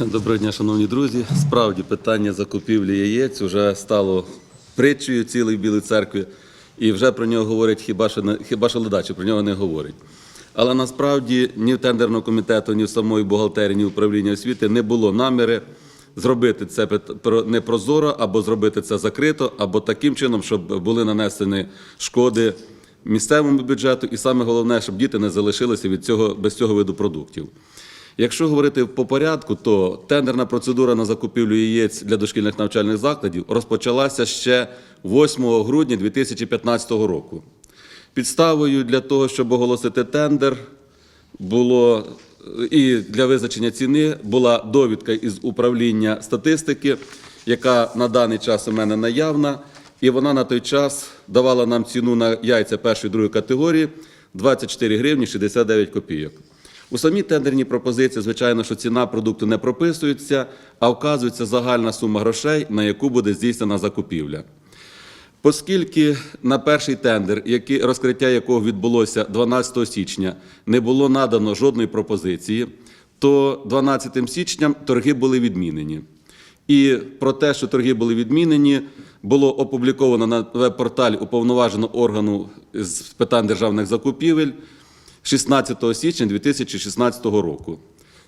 Доброго дня, шановні друзі. Справді питання закупівлі яєць вже стало притчею цілої Білої церкви, і вже про нього говорять хіба що хіба що ледачі, про нього не говорять. Але насправді ні в тендерного комітету, ні в самої бухгалтерії, ні в управління освіти не було наміри зробити це пит- про- не прозоро, або зробити це закрито, або таким чином, щоб були нанесені шкоди місцевому бюджету, і саме головне, щоб діти не залишилися від цього без цього виду продуктів. Якщо говорити по порядку, то тендерна процедура на закупівлю яєць для дошкільних навчальних закладів розпочалася ще 8 грудня 2015 року. Підставою для того, щоб оголосити тендер, було і для визначення ціни була довідка із управління статистики, яка на даний час у мене наявна, і вона на той час давала нам ціну на яйця першої і другої категорії 24 гривні 69 копійок. У самій тендерній пропозиції, звичайно, що ціна продукту не прописується, а вказується загальна сума грошей, на яку буде здійснена закупівля. Оскільки на перший тендер, розкриття якого відбулося 12 січня, не було надано жодної пропозиції, то 12 січня торги були відмінені. І про те, що торги були відмінені, було опубліковано на веб-порталі уповноваженого органу з питань державних закупівель 16 січня 2016 року.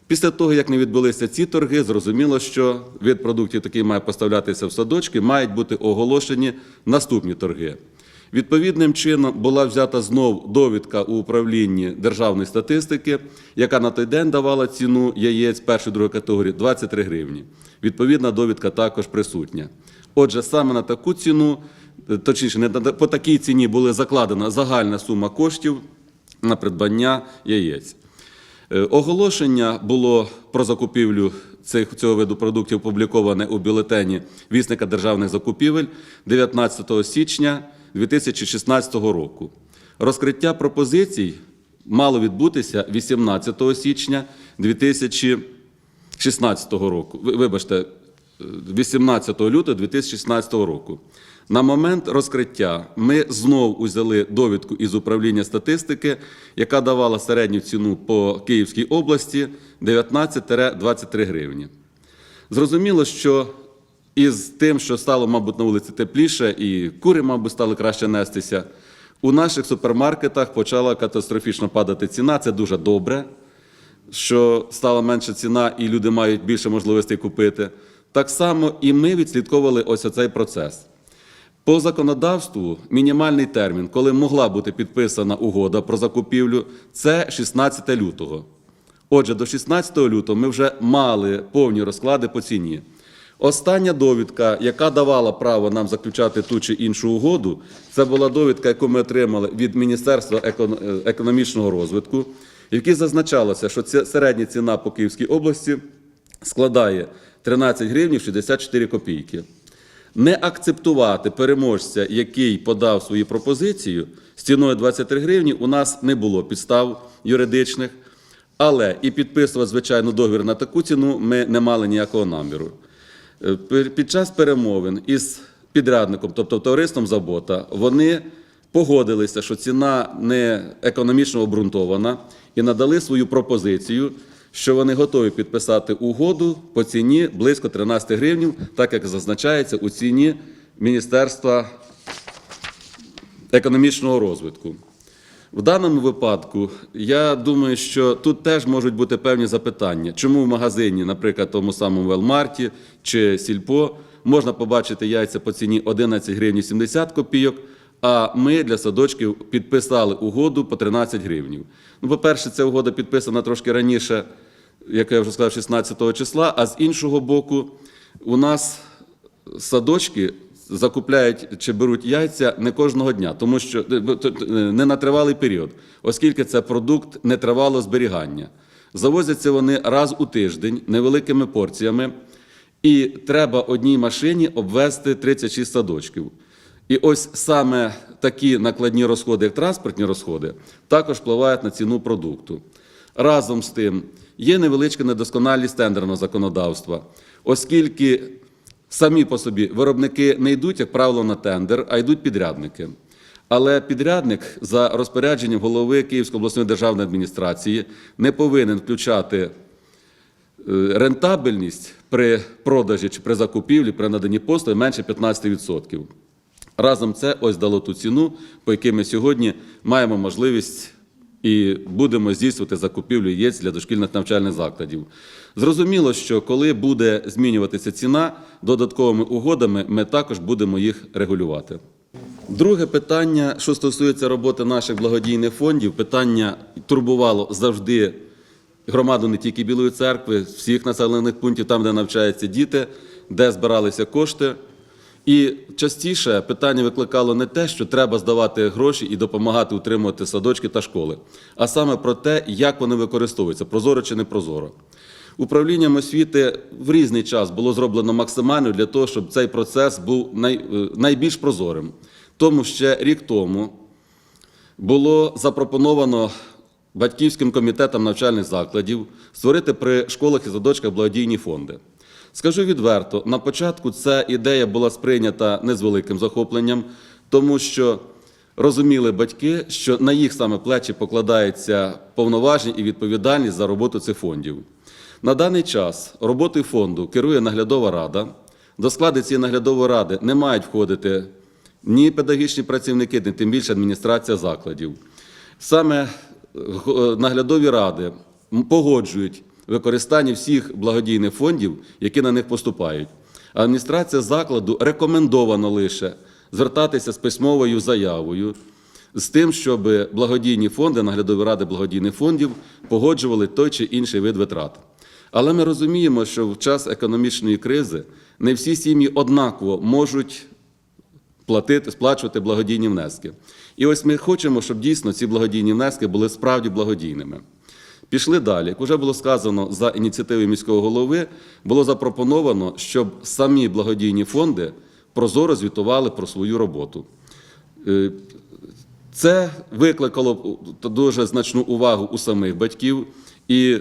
Після того, як не відбулися ці торги, зрозуміло, що від продуктів, який має поставлятися в садочки, мають бути оголошені наступні торги. Відповідним чином була взята знов довідка у управлінні державної статистики, яка на той день давала ціну яєць першої другої категорії 23 гривні. Відповідна довідка також присутня. Отже, саме на таку ціну, точніше, не по такій ціні була закладена загальна сума коштів на придбання яєць. Е, Оголошення було про закупівлю цього виду продуктів опубліковане у бюлетені Вісника державних закупівель 19 січня 2016 року. Розкриття пропозицій мало відбутися 18 січня 2016 року. Вибачте, 18 лютого 2016 року. На момент розкриття ми знову узяли довідку із управління статистики, яка давала середню ціну по Київській області 19-23 гривні. Зрозуміло, що із тим, що стало, мабуть, на вулиці тепліше, і кури, мабуть, стали краще нестися, у наших супермаркетах почала катастрофічно падати ціна. Це дуже добре що стала менша ціна, і люди мають більше можливостей купити. Так само і ми відслідковували ось цей процес. По законодавству мінімальний термін, коли могла бути підписана угода про закупівлю, це 16 лютого. Отже, до 16 лютого ми вже мали повні розклади по ціні. Остання довідка, яка давала право нам заключати ту чи іншу угоду, це була довідка, яку ми отримали від Міністерства е, економічного розвитку, в якій зазначалося, що середня ціна по Київській області складає 13 гривень 64 копійки. Не акцептувати переможця, який подав свою пропозицію з ціною 23 гривні, у нас не було підстав юридичних, але і підписувати, звичайно, договір на таку ціну ми не мали ніякого наміру. Е, Під час перемовин із підрядником, тобто товариством Забота, вони погодилися, що ціна не економічно обґрунтована, і надали свою пропозицію, що вони готові підписати угоду по ціні близько 13 гривень, так як зазначається у ціні Міністерства економічного розвитку. В даному випадку я думаю, що тут теж можуть бути певні запитання, чому в магазині, наприклад, тому самому Велмарті чи Сільпо, можна побачити яйця по ціні 11 гривень 70 копійок, а ми для садочків підписали угоду по 13 гривень. Ну, по-перше, ця угода підписана трошки раніше, як я вже сказав, 16 числа, а з іншого боку, у нас садочки закупляють чи беруть яйця не кожного дня, тому що е, не на тривалий період, оскільки це продукт нетривалого зберігання. Завозяться вони раз у тиждень невеликими порціями, і треба одній машині обвезти 36 садочків. І ось саме такі накладні розходи, як транспортні розходи, також впливають на ціну продукту. Разом з тим, є невеличка недосконалість тендерного законодавства, оскільки самі по собі виробники не йдуть, як правило, на тендер, а йдуть підрядники. Але підрядник за розпорядженням голови Київської обласної державної адміністрації не повинен включати Е, Рентабельність при продажі чи при закупівлі, при наданні послуги менше 15%. Разом це ось дало ту ціну, по якій ми сьогодні маємо можливість і будемо здійснювати закупівлю яєць для дошкільних навчальних закладів. Зрозуміло, що коли буде змінюватися ціна, додатковими угодами ми також будемо їх регулювати. Друге питання, що стосується роботи наших благодійних фондів, питання турбувало завжди громаду не тільки Білої церкви, всіх населених пунктів, там, де навчаються діти, де збиралися кошти. І частіше питання викликало не те, що треба здавати гроші і допомагати утримувати садочки та школи, а саме про те, як вони використовуються, прозоро чи не прозоро. Управлінням освіти в різний час було зроблено максимально для того, щоб цей процес був е, найбільш прозорим. Тому ще рік тому було запропоновано батьківським комітетам навчальних закладів створити при школах і садочках благодійні фонди. Скажу відверто, на початку ця ідея була сприйнята не з великим захопленням, тому що розуміли батьки, що на їх саме плечі покладається повноваження і відповідальність за роботу цих фондів. На даний час роботою фонду керує наглядова рада. До складу цієї наглядової ради не мають входити ні педагогічні працівники, ні тим більше адміністрація закладів. Саме е, наглядові ради погоджують використання всіх благодійних фондів, які на них поступають. Адміністрація закладу рекомендовано лише звертатися з письмовою заявою з тим, щоб благодійні фонди, наглядові ради благодійних фондів погоджували той чи інший вид витрат. Але ми розуміємо, що в час економічної кризи не всі сім'ї однаково можуть платити, сплачувати благодійні внески. І ось ми хочемо, щоб дійсно ці благодійні внески були справді благодійними. Пішли далі. Як вже було сказано за ініціативи міського голови, було запропоновано, щоб самі благодійні фонди прозоро звітували про свою роботу. Е, Це викликало дуже значну увагу у самих батьків. І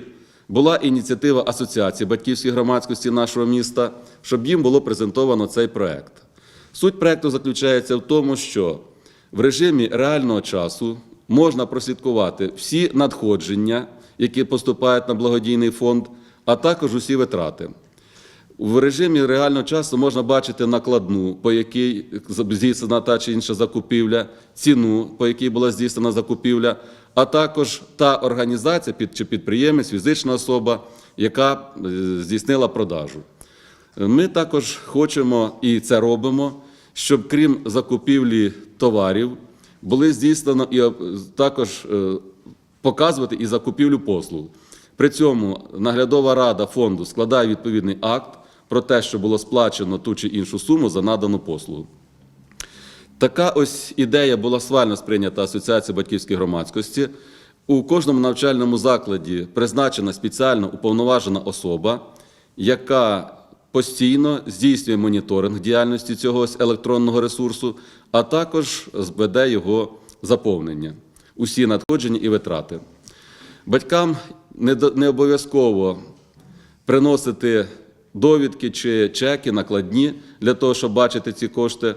була ініціатива Асоціації батьківської громадськості нашого міста, щоб їм було презентовано цей проект. Суть проекту заключається в тому, що в режимі реального часу можна прослідкувати всі надходження, які поступають на благодійний фонд, а також усі витрати. В режимі реального часу можна бачити накладну, по якій здійснена та чи інша закупівля, ціну, по якій була здійснена закупівля, а також та організація чи підприємець, фізична особа, яка е, здійснила продажу. Ми також хочемо і це робимо, щоб крім закупівлі товарів, були здійснено і е, також е, показувати і закупівлю послуг. При цьому наглядова рада фонду складає відповідний акт про те, що було сплачено ту чи іншу суму за надану послугу. Така ось ідея була свально сприйнята Асоціацією батьківської громадськості. У кожному навчальному закладі призначена спеціально уповноважена особа, яка постійно здійснює моніторинг діяльності цього електронного ресурсу, а також веде його заповнення, усі надходження і витрати. Батькам не обов'язково приносити довідки чи чеки, накладні для того, щоб бачити ці кошти.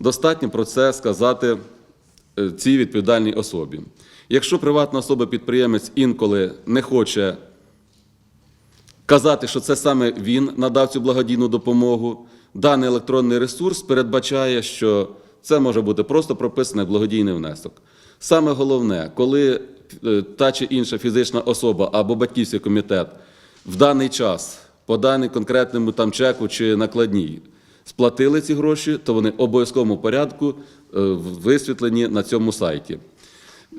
Достатньо про це сказати е, цій відповідальній особі. Якщо приватна особа-підприємець інколи не хоче казати, що це саме він надав цю благодійну допомогу, даний електронний ресурс передбачає, що це може бути просто прописаний благодійний внесок. Саме головне, коли е, та чи інша фізична особа або батьківський комітет в даний час по даній конкретному там чеку чи накладній сплатили ці гроші, то вони в обов'язковому порядку е, висвітлені на цьому сайті.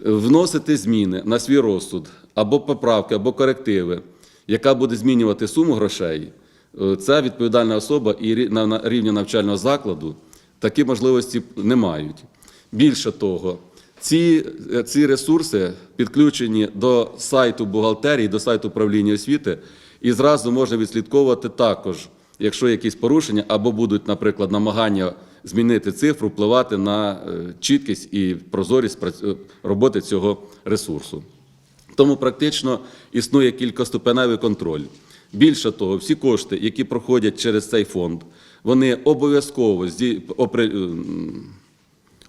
Вносити зміни на свій розсуд або поправки, або корективи, яка буде змінювати суму грошей, е, ця відповідальна особа і на рівні навчального закладу такі можливості не мають. Більше того, ці, е, ці ресурси підключені до сайту бухгалтерії, до сайту управління освіти, і зразу можна відслідковувати також, якщо якісь порушення, або будуть, наприклад, намагання змінити цифру, впливати на е, чіткість і прозорість е, роботи цього ресурсу. Тому практично існує кількоступеневий контроль. Більше того, всі кошти, які проходять через цей фонд, вони обов'язково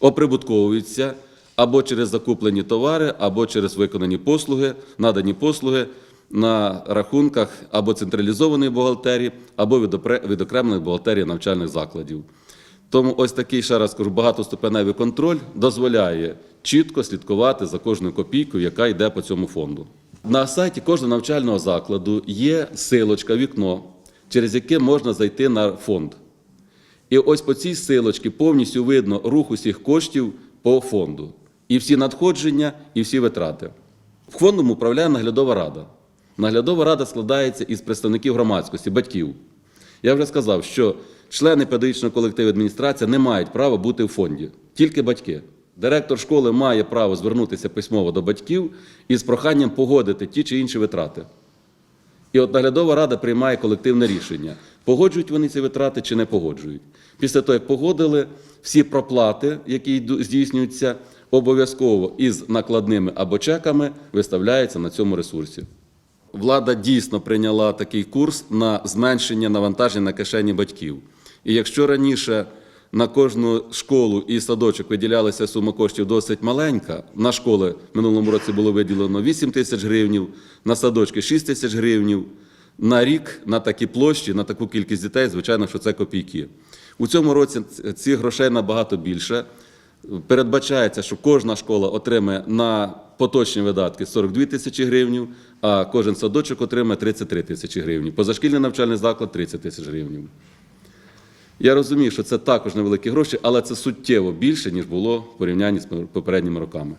оприбутковуються або через закуплені товари, або через виконані послуги, надані послуги на рахунках або централізованої бухгалтерії, або відокремленої бухгалтерії навчальних закладів. Тому ось такий, ще раз кажу, багатоступеневий контроль дозволяє чітко слідкувати за кожною копійкою, яка йде по цьому фонду. На сайті кожного навчального закладу є силочка, вікно, через яке можна зайти на фонд. І ось по цій силочці повністю видно рух усіх коштів по фонду. І всі надходження, і всі витрати. Фондом управляє наглядова рада. Наглядова рада складається із представників громадськості, батьків. Я вже сказав, що члени педагогічного колективу і адміністрація не мають права бути в фонді, тільки батьки. Директор школи має право звернутися письмово до батьків із проханням погодити ті чи інші витрати. І от наглядова рада приймає колективне рішення, погоджують вони ці витрати чи не погоджують. Після того, як погодили, всі проплати, які здійснюються, обов'язково із накладними або чеками, виставляються на цьому ресурсі. Влада дійсно прийняла такий курс на зменшення навантаження на кишені батьків. І якщо раніше на кожну школу і садочок виділялася сума коштів досить маленька, на школи в минулому році було виділено 8 тисяч гривнів, на садочки 6 тисяч гривнів. На рік на такі площі, на таку кількість дітей, звичайно, що це копійки. У цьому році ц- цих грошей набагато більше. Передбачається, що кожна школа отримає на поточні видатки 42 тисячі гривень, а кожен садочок отримає 33 тисячі гривень. Позашкільний навчальний заклад 30 тисяч гривень. Я розумію, що це також невеликі гроші, але це суттєво більше, ніж було в порівнянні з попередніми роками.